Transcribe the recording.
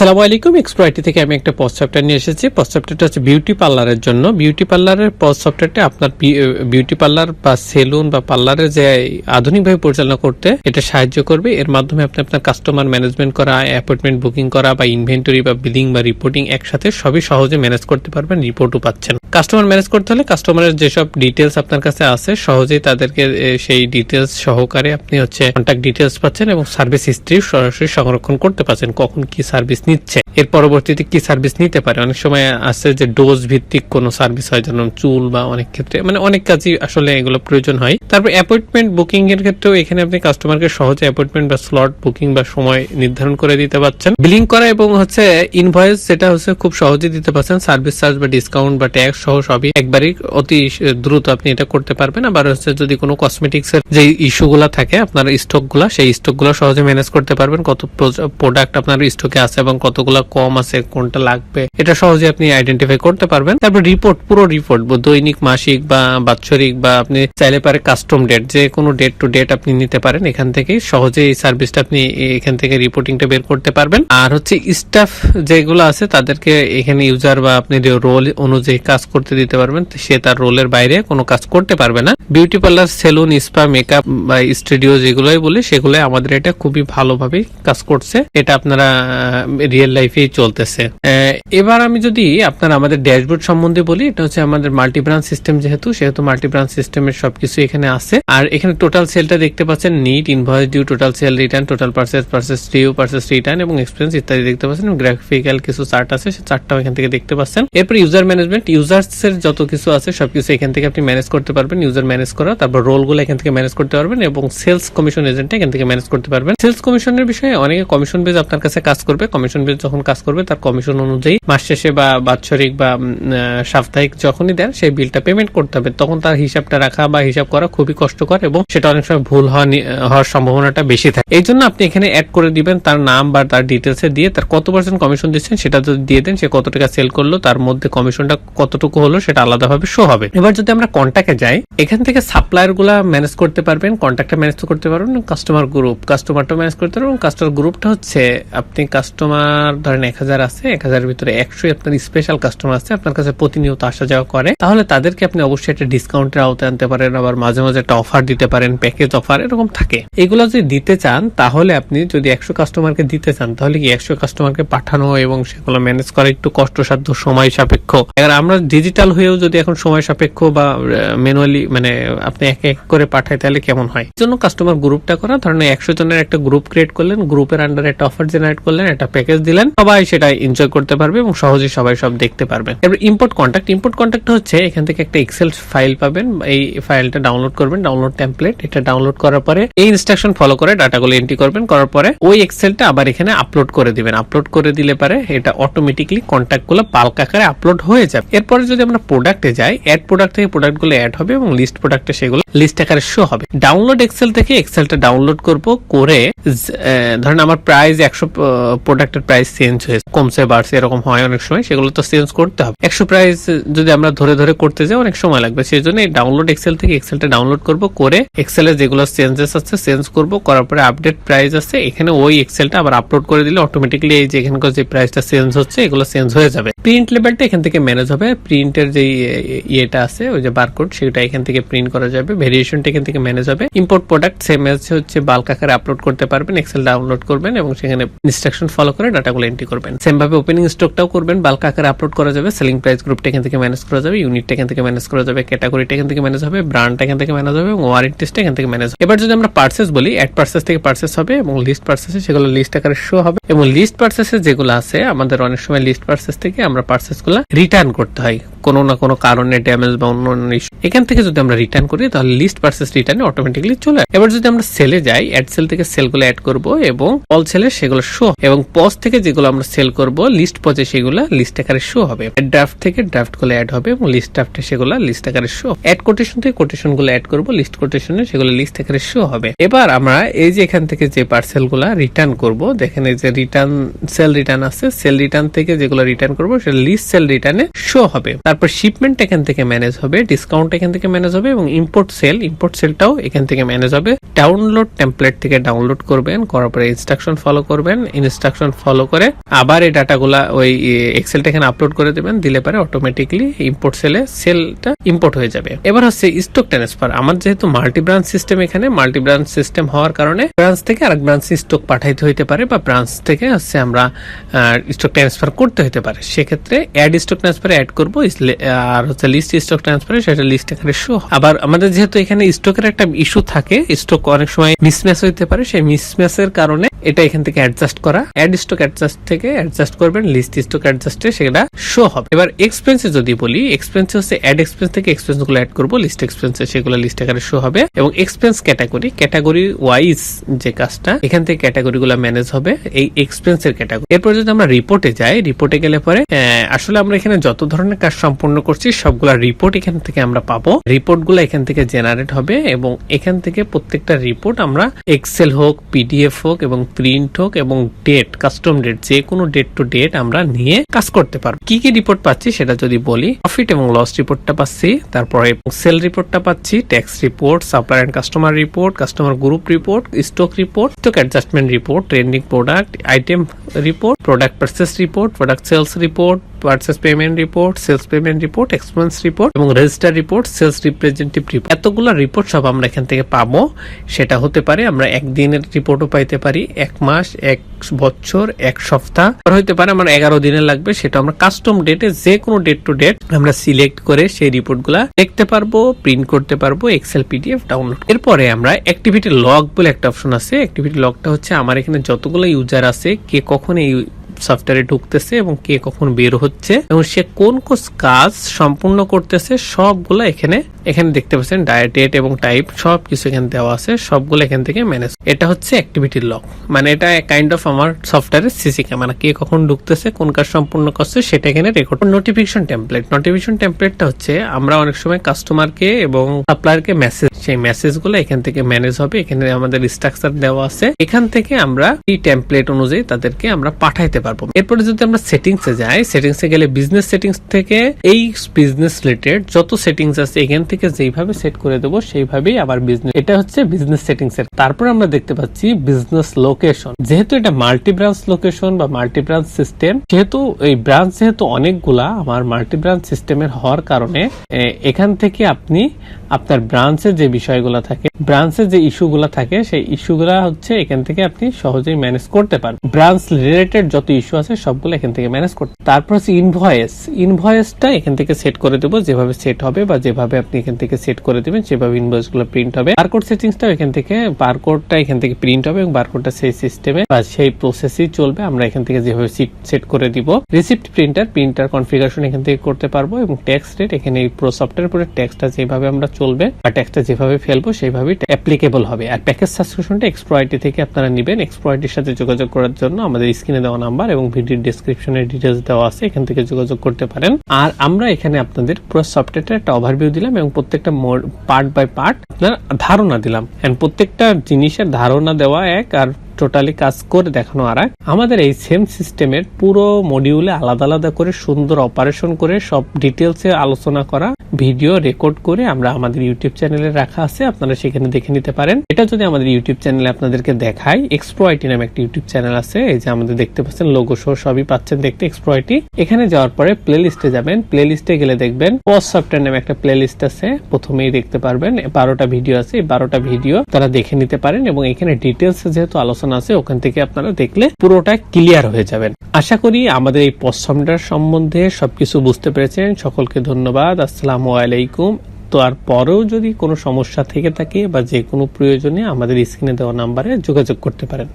আসসালামু আলাইকুম এক্সপ্রাইটি থেকে আমি একটা পজ সফটওয়্যার নিয়ে এসেছি। পজ সফটওয়্যারটা হচ্ছে বিউটি পার্লারের জন্য। বিউটি পার্লারের পজ সফটওয়্যারটা আপনার বিউটি পার্লার বা সেলুন বা পার্লারের যে আধুনিকভাবে পরিচালনা করতে, এটা সাহায্য করবে। এর মাধ্যমে আপনি আপনার কাস্টমার ম্যানেজমেন্ট করা অ্যাপয়েন্টমেন্ট বুকিং করা বা ইনভেন্টরি বা বিলিং বা রিপোর্টিং একসাথে সবই সহজে ম্যানেজ করতে পারবেন রিপোর্টও পাচ্ছেন। কাস্টমার ম্যানেজ করতে হলে কাস্টমারের যেসব ডিটেলস আপনার কাছে আছে, সহজেই তাদেরকে সেই ডিটেলস সহকারে আপনি হচ্ছে কন্ট্যাক্ট ডিটেলস পাচ্ছেন এবং সার্ভিস হিস্ট্রি সরাসরি সংরক্ষণ করতে পারছেন কখন কি সার্ভিস নিচ্ছে। এর পরবর্তীতে কি সার্ভিস নিতে পারে? অনেক সময় আছে যে ডোজ ভিত্তিক কোনো সার্ভিস হয়, যেমন চুল বা অনেক ক্ষেত্রে মানে অনেক কাজই আসলে এগুলো প্রয়োজন হয়। তারপর অ্যাপয়েন্টমেন্ট বুকিং এর ক্ষেত্রেও এখানে আপনি কাস্টমারকে সহজে অ্যাপয়েন্টমেন্ট বা স্লট বুকিং বা সময় নির্ধারণ করে দিতে পারছেন বিলিং করা এবং হচ্ছে ইনভয়েস সেটা হচ্ছে খুব সহজে দিতে পারছেন সার্ভিস চার্জ বা ডিসকাউন্ট বা ট্যাক্স সহ সবই একবারই অতি দ্রুত আপনি এটা করতে পারবেন। আবার হচ্ছে যদি কোনো কসমেটিক্স এর যে ইস্যুগুলো থাকে, আপনার স্টকগুলা, সেই স্টকগুলো সহজে ম্যানেজ করতে পারবেন। কত প্রোডাক্ট আপনার স্টকে আছে এবং কতগুলো কম আছে, কোনটা লাগবে, এটা সহজে আপনি আইডেন্টিফাই করতে পারবেন। তারপর রিপোর্ট পুরো রিপোর্ট দৈনিক, মাসিক বা বাৎসরিক বা আপনি চাইলে পারে কাস্টম ডেট যে কোনো ডেট টু ডেট আপনি নিতে পারেন। এখান থেকে সহজে এই সার্ভিসটা আপনি এখান থেকে রিপোর্টিংটা বের করতে পারবেন। আর হচ্ছে স্টাফ যেগুলো আছে, তাদেরকে এখানে ইউজার বা আপনি রোল অনুযায়ী কাজ করতে দিতে পারবেন সে তার রোলের বাইরে কোনো কাজ করতে পারবে না। Beauty parlour salon spa makeup বা স্টুডিও যেগুলোই বলি, সেগুলো আমাদের এটা খুবই ভালোভাবে কাজ করছে। এটা আপনারা রিয়েল লাইফেই চলতেছে। এবার আমি যদি আপনার আমাদের ড্যাশবোর্ড সম্বন্ধে বলি, এটা হচ্ছে আমাদের মাল্টি ব্রাঞ্চ সিস্টেম যেহেতু, সেহেতু মাল্টি ব্রাঞ্চ সিস্টেমের সবকিছু এখানে আছে। আর এখানে টোটাল সেলটা দেখতে পাচ্ছেন net invoice due total sale return total purchase purchase due purchase return এবং এক্সপেন্স ইত্যাদি দেখতে পাচ্ছেন। গ্রাফিক্যাল কিছু চার্ট আছে, সে চার্টটাও এখান থেকে দেখতে পাচ্ছেন। এরপর ইউজার ম্যানেজমেন্ট ইউজার্স এর যত কিছু আছে, সবকিছু এখান থেকে আপনি ম্যানেজ করতে পারবেন ইউজার ম্যানেজ করা, তারপর রোলগুলো এখান থেকে ম্যানেজ করতে পারবেন এবং সেলস কমিশন এজেন্ট এখান থেকে ম্যানেজ করতে পারবেন। সেলস কমিশনের বিষয়ে অনেকে কমিশন বেজ আপনার কাছে কাজ করবে। কমিশন বেজ যখন কাজ করবে, তার কমিশন অনুযায়ী মাস শেষে বা বাৎসরিক বা সাপ্তাহিক যখনই দেন, সেই বিলটা পেমেন্ট করতে হবে। তখন তার হিসাবটা রাখা বা হিসাব করা খুবই কষ্টকর এবং সেটা অনেক সময় ভুল হওয়া হওয়ার সম্ভাবনাটা বেশি থাকে। এই জন্য আপনি এখানে অ্যাড করে দিবেন তার নাম বা তার ডিটেলসে দিয়ে, তার কত পার্সেন্ট কমিশন দিচ্ছেন সেটা যদি দিয়ে দেন, সে কত টাকা সেল করল, তার মধ্যে কমিশনটা কতটুকু হলো সেটা আলাদাভাবে শো হবে। এবার যদি আমরা কন্ট্যাক্টে যাই, এখান থেকে সাপ্লায়ারগুলা ম্যানেজ করতে পারবেন কন্ট্যাক্টটা ম্যানেজ করতে পারবেন কাস্টমার গ্রুপ কাস্টমারটা ম্যানেজ করতে পারবেন কাস্টমার গ্রুপটা হচ্ছে আপনি কাস্টমার ধরেন এক হাজার আছে, এক হাজারের ভিতরে একশো আপনার স্পেশাল কাস্টমার আছে, আপনার কাছে প্রতিনিয়ত আসা যাওয়া করে। তাহলে তাদেরকে আপনি অবশ্যই একটা ডিসকাউন্টের আওতায় আনতে পারেন, আবার মাঝে মাঝে একটা অফার দিতে পারেন প্যাকেজ অফার এরকম থাকে। এগুলো যদি দিতে চান, তাহলে আপনি যদি একশো কাস্টমারকে দিতে চান, তাহলে কি একশো কাস্টমারকে পাঠানো এবং সেগুলো ম্যানেজ করা একটু কষ্টসাধ্য সময় সাপেক্ষ? এবার আমরা ডিজিটাল হয়েও যদি এখন সময় সাপেক্ষ বা ম্যানুয়ালি মানে আপনি এক এক করে পাঠায়, তাহলে কেমন হয়? জন্য কাস্টমার গ্রুপটা করা, ধরেন একশো জনের একটা গ্রুপ ক্রিয়েট করলেন গ্রুপের আন্ডারে একটা অফার জেনারেট করলেন, একটা প্যাকেজ দিলেন, সবাই সেটা এনজয় করতে পারবে এবং সহজেই সবাই সব দেখতে পারবে। এবার ইম্পোর্ট কন্ট্যাক্ট ইম্পোর্ট কন্ট্যাক্ট হচ্ছে, এখান থেকে একটা এক্সেল ফাইল পাবেন, এই ফাইলটা ডাউনলোড করবেন ডাউনলোড টেমপ্লেট এটা ডাউনলোড করার পরে এই ইনস্ট্রাকশন ফলো করে ডাটাগুলো এন্ট্রি করবেন, করার পরে ওই এক্সেলটা আবার এখানে আপলোড করে দিবেন। আপলোড করে দিলে পারে এটা অটোমেটিকলি কন্ট্যাক্টগুলো বাল্ক আকারে আপলোড হয়ে যাবে। এরপরে যদি আমরা প্রোডাক্টে যাই অ্যাড প্রোডাক্ট থেকে প্রোডাক্টগুলো অ্যাড হবে এবং লিস্ট প্রোডাক্টে সেগুলো লিস্ট আকারে শো হবে। ডাউনলোড এক্সেল থেকে এক্সেলটা ডাউনলোড করব করে ধরেন আমার প্রাইস একশো প্রোডাক্টের প্রাইস চেঞ্জ হয়েছে। কমছে, বাড়ছে, এরকম হয় অনেক সময়, সেগুলো তো চেঞ্জ করতে হবে। একশো প্রাইস যদি আমরা ধরে ধরে করতে যাই, অনেক সময় লাগবে। সেই জন্য ডাউনলোড এক্সেল থেকে এক্সেলটা ডাউনলোড করব করে এক্সেলে যেগুলো চেঞ্জেস আছে চেঞ্জ করব, করার পরে আপডেট প্রাইস আছে, এখানে ওই এক্সেলটা আবার আপলোড করে দিলে অটোমেটিকলি এই যে এখানকার যে প্রাইসটা চেঞ্জ হচ্ছে, এগুলো চেঞ্জ হয়ে যাবে। প্রিন্ট লেভেলটা এখান থেকে ম্যানেজ হবে। প্রিন্টের যে ইয়েটা আছে, ওই যে বারকোড সেটা এখান থেকে প্রিন্ট করা যাবে। ভেরিয়েশনটা এখান থেকে ম্যানেজ হবে। ইম্পোর্ট প্রোডাক্ট সেম হচ্ছে বাল্ক আকারে আপলোড করতে পারবেন এক্সেল ডাউনলোড করবেন এবং সেখানে ইনস্ট্রাকশন ফলো করে ডাটাগুলো এন্ট্রি করবেন। সেম ভাবে ওপেনিং স্টকটাও করবেন বাল্ক আকারে আপলোড করা যাবে সেলিং প্রাইস গ্রুপটা এখান থেকে ম্যানেজ করা যাবে ইউনিটটা এখান থেকে ম্যানেজ করা যাবে ক্যাটাগরিটা এখান থেকে ম্যানেজ হবে ব্র্যান্ডটা এখান থেকে ম্যানেজ হবে, এবং ওয়ারেন্টিসটা এখান থেকে ম্যানেজ হবে। এবার যদি আমরা পার্সেস বলি অ্যাড পার্সেস থেকে পার্সেস হবে এবং লিস্ট পার্সেসে সেগুলো লিস্ট আকারে শো হবে। এবং লিস্ট পার্সেসে যেগুলো আছে, আমাদের অনেক সময় লিস্ট পার্সেস থেকে আমরা পার্সেসগুলো রিটার্ন করতে হয়। Bye. কোনো না কোনো কারণে ড্যামেজ বা অন্য অন্য issue। এখান থেকে যদি আমরা রিটার্ন করি, তাহলে লিস্ট পার্সেস রিটার্নে অটোমেটিকলি চলে। এবার যদি আমরা সেলে যাই অ্যাড সেল থেকে সেলগুলো অ্যাড করব এবং অল সেলে সেগুলো শো এবং পজ থেকে যেগুলো আমরা সেল করব লিস্ট পজে সেগুলো লিস্ট আকারে শো হবে ড্রাফট থেকে ড্রাফটগুলো অ্যাড হবে এবং লিস্ট ড্রাফটে সেগুলো লিস্ট আকারে শো অ্যাড কোটেশন থেকে কোটেশনগুলো অ্যাড করব লিস্ট কোটেশনে সেগুলো লিস্ট আকারে শো হবে এবার আমরা এই যে এখান থেকে যে পার্সেলগুলা রিটার্ন করব, দেখেন এই যে রিটার্ন সেল রিটার্ন আছে সেল রিটার্ন থেকে যেগুলো রিটার্ন করব সেটা লিস্ট সেল রিটার্নে শো হবে তারপর শিপমেন্ট এখান থেকে ম্যানেজ হবে ডিসকাউন্ট এখান থেকে ম্যানেজ হবে এবং ইম্পোর্ট সেল ইম্পোর্ট সেলটাও এখান থেকে ম্যানেজ হবে। ডাউনলোড টেমপ্লেট থেকে ডাউনলোড করবেন, করার পরে ইনস্ট্রাকশন ফলো করবেন ইনস্ট্রাকশন ফলো করে আবার এই ডাটাগুলা ওই এক্সেলটা এখানে আপলোড করে দেবেন, দিলে পারে অটোমেটিকলি ইম্পোর্ট সেলে সেলটা ইম্পোর্ট হয়ে যাবে। এবার হচ্ছে স্টক ট্রান্সফার আমার যেহেতু মাল্টি ব্রাঞ্চ সিস্টেম এখানে মাল্টি ব্রাঞ্চ সিস্টেম হওয়ার কারণে ব্রাঞ্চ থেকে আরেক ব্রাঞ্চে স্টক পাঠাইতে হইতে পারে বা ব্রাঞ্চ থেকে হচ্ছে আমরা স্টক ট্রান্সফার করতে হইতে পারে। সেক্ষেত্রে অ্যাড স্টক ট্রান্সফারে অ্যাড করব আর হচ্ছে লিস্ট স্টক ট্রান্সফারে সেটা লিস্ট এখানে শো আবার আমাদের যেহেতু এখানে স্টকের একটা ইস্যু থাকে স্টক অনেক সময় মিসম্যাচ হইতে পারে, সেই মিসম্যাচের কারণে এটা এখান থেকে অ্যাডজাস্ট করা। অ্যাড স্টক অ্যাডজাস্ট থেকে অ্যাডজাস্ট করবেন লিস্ট স্টক অ্যাডজাস্টে সেটা শো হবে। এবার এক্সপেন্সে যদি বলি এক্সপেন্স হচ্ছে অ্যাড এক্সপেন্স থেকে এক্সপেন্সগুলো অ্যাড করব লিস্ট এক্সপেন্সে সেগুলো লিস্ট আকারে শো হবে। এবং এক্সপেন্স ক্যাটাগরি ক্যাটাগরি ওয়াইজ যে কাজটা, এখান থেকে ক্যাটাগরি গুলো ম্যানেজ হবে এই এক্সপেন্স এর ক্যাটাগরি এরপর যদি আমরা রিপোর্টে যাই রিপোর্টে গেলে পরে আসলে আমরা এখানে যত ধরনের কাজ সম্পূর্ণ করছি। সবগুলা রিপোর্ট এখান থেকে আমরা পাবো। রিপোর্টগুলো এখান থেকে জেনারেট হবে এবং এখান থেকে প্রত্যেকটা রিপোর্ট আমরা এক্সেল হোক পিডিএফ হোক এবং প্রিন্ট হোক এবং ডেট কাস্টম ডেট যে কোনো ডেট টু ডেট আমরা নিয়ে কাজ করতে পারব। কি কি রিপোর্ট পাচ্ছি সেটা যদি বলি প্রফিট এবং লস রিপোর্টটা পাচ্ছি, তারপরে সেল রিপোর্টটা পাচ্ছি tax report supplier and customer report customer group report stock report stock adjustment report trending product item report product purchase report product sales report purchase payment report, sales payment report, expense report এবং register report, sales representative report. এতগুলো report সব আমরা এখান থেকে পাবো। সেটা হতে পারে আমরা একদিনের রিপোর্টও পাইতে পারি, এক মাস, এক বছর, এক সপ্তাহ। আর হইতে পারে আমার এগারো দিনের লাগবে, সেটা আমরা কাস্টম ডেটে যে কোনো ডেট টু ডেট আমরা সিলেক্ট করে সেই রিপোর্টগুলা দেখতে পারব প্রিন্ট করতে পারব এক্সেল পিডিএফ ডাউনলোড এরপরে আমরা অ্যাক্টিভিটি লগ বলে একটা অপশন আছে। অ্যাক্টিভিটি লগটা হচ্ছে আমার এখানে যতগুলো ইউজার আছে, কে কখন এই সফটওয়্যারে ঢুকতেছে এবং কে কখন বের হচ্ছে এবং সে কোন কোন কাজ সম্পূর্ণ করতেছে সবগুলো এখানে এখানে দেখতে পাচ্ছেন ডায়েট ডেট এবং টাইপ সব কিছু এখানে দেওয়া আছে, সবগুলো এখান থেকে ম্যানেজ এটা হচ্ছে অ্যাক্টিভিটি লক মানে এটা কাইন্ড অফ আমার সফটওয়্যারের সিসি ক্যামেরা কে কখন ঢুকতেছে, কোন কাজ সম্পূর্ণ করছে, সেটা এখানে রেকর্ড নোটিফিকেশন টেমপ্লেট নোটিফিকেশন টেমপ্লেটটা হচ্ছে আমরা অনেক সময় কাস্টমারকে এবং সাপ্লায়ারকে মেসেজ সেই মেসেজগুলো এখান থেকে ম্যানেজ হবে। এখানে আমাদের স্ট্রাকচার দেওয়া আছে। এখান থেকে আমরা এই টেমপ্লেট অনুযায়ী তাদেরকে আমরা পাঠাইতে পারব। এরপরে যদি আমরা সেটিংস যাই সেটিংস গেলে বিজনেস সেটিংস থেকে এই বিজনেস রিলেটেড যত সেটিংস আছে, এখান থেকে যেইভাবে সেট করে দেবো, সেইভাবেই আবার বিজনেস এটা হচ্ছে বিজনেস সেটিংস এর। তারপর আমরা দেখতে পাচ্ছি বিজনেস লোকেশন যেহেতু এটা মাল্টি ব্রাঞ্চ লোকেশন বা মাল্টি ব্রাঞ্চ সিস্টেম যেহেতু এই ব্রাঞ্চ যেহেতু অনেকগুলা, আমার মাল্টি ব্রাঞ্চ সিস্টেমের হওয়ার কারণে এখান থেকে আপনি আপনার ব্রাঞ্চের যে বিষয়গুলো থাকে ব্রাঞ্চের যে ইস্যুগুলো থাকে, সেই ইস্যুগুলো হচ্ছে এখান থেকে আপনি সহজেই ম্যানেজ করতে পারবেন ব্রাঞ্চ রিলেটেড যত ইস্যু আছে, সবগুলো এখান থেকে ম্যানেজ করতে তারপর হচ্ছে ইনভয়েস ইনভয়েসটা এখান থেকে সেট করে দেবো, যেভাবে সেট হবে বা যেভাবে আপনি এখান থেকে সেট করে দেবেন সেভাবে ইনভয়েসগুলো প্রিন্ট হবে। বারকোড সেটিংসটা এখান থেকে বারকোডটা এখান থেকে প্রিন্ট হবে এবং বারকোডটা সেই সিস্টেমে বা সেই প্রসেসই চলবে। আমরা এখান থেকে যেভাবে সেট করে দিব। রিসিপ্ট প্রিন্টার প্রিন্টার কনফিগারেশন এখান থেকে করতে পারব এবং ট্যাক্স রেট এখানে এই প্রো সফটওয়্যার পরে ট্যাক্সটা যেভাবে আমরা চলবে বা ট্যাক্সটা যেভাবে ফেলব, সেইভাবেই অ্যাপ্লিকেবল হবে। আর প্যাকেজ সাবস্ক্রিপশনটা এক্সপ্রয়টি থেকে আপনারা নেবেন। এক্সপ্রয়টির সাথে যোগাযোগ করার জন্য আমাদের স্ক্রিনে দেওয়া নাম্বার এবং ভিডিও ডিসক্রিপশনে ডিটেলস দেওয়া আছে, এখান থেকে যোগাযোগ করতে পারেন। আর আমরা এখানে আপনাদের পুরো সফটওয়্যারটা একটা ওভারভিউ দিলাম এবং প্রত্যেকটা পার্ট বাই পার্ট আপনার ধারণা দিলাম এন্ড প্রত্যেকটা জিনিসের ধারণা দেওয়া এক আর টোটালি কাজ করে দেখানো আর। আমাদের এই সেম সিস্টেমের পুরো মডিউলে আলাদা আলাদা করে সুন্দর অপারেশন করে সব ডিটেলসে আলোচনা করা ভিডিও রেকর্ড করে আমরা আমাদের ইউটিউব চ্যানেলে রাখা আছে, আপনারা সেখানে দেখে নিতে পারেন। এটা যদি আমাদের ইউটিউব চ্যানেলে আপনাদেরকে দেখাই এক্সপ্রয়টি নামে একটা ইউটিউব চ্যানেল আছে, এই যে আমাদের দেখতে পাচ্ছেন লোগো শো সবই পাচ্ছেন দেখতে এক্সপ্রয়টি এখানে যাওয়ার পরে প্লে লিস্টে যাবেন প্লে লিস্টে গেলে দেখবেন পোস্ট সফটওয়্যার নামে একটা প্লে লিস্ট আছে, প্রথমেই দেখতে পারবেন, বারোটা ভিডিও আছে, এই বারোটা ভিডিও তারা দেখে নিতে পারেন এবং এখানে ডিটেলস যেহেতু আলোচনা আছে, ওখান থেকে আপনারা দেখলে পুরোটা ক্লিয়ার হয়ে যাবেন। আশা করি আমাদের এই পোস্ট সফটওয়্যার সম্বন্ধে সবকিছু বুঝতে পেরেছেন, সকলকে ধন্যবাদ আসসালামু আলাইকুম। তো আর পরেও যদি কোনো সমস্যা থেকে থাকে বা যে কোনো প্রয়োজনে আমাদের স্ক্রিনে দেওয়া নাম্বারে যোগাযোগ করতে পারেন।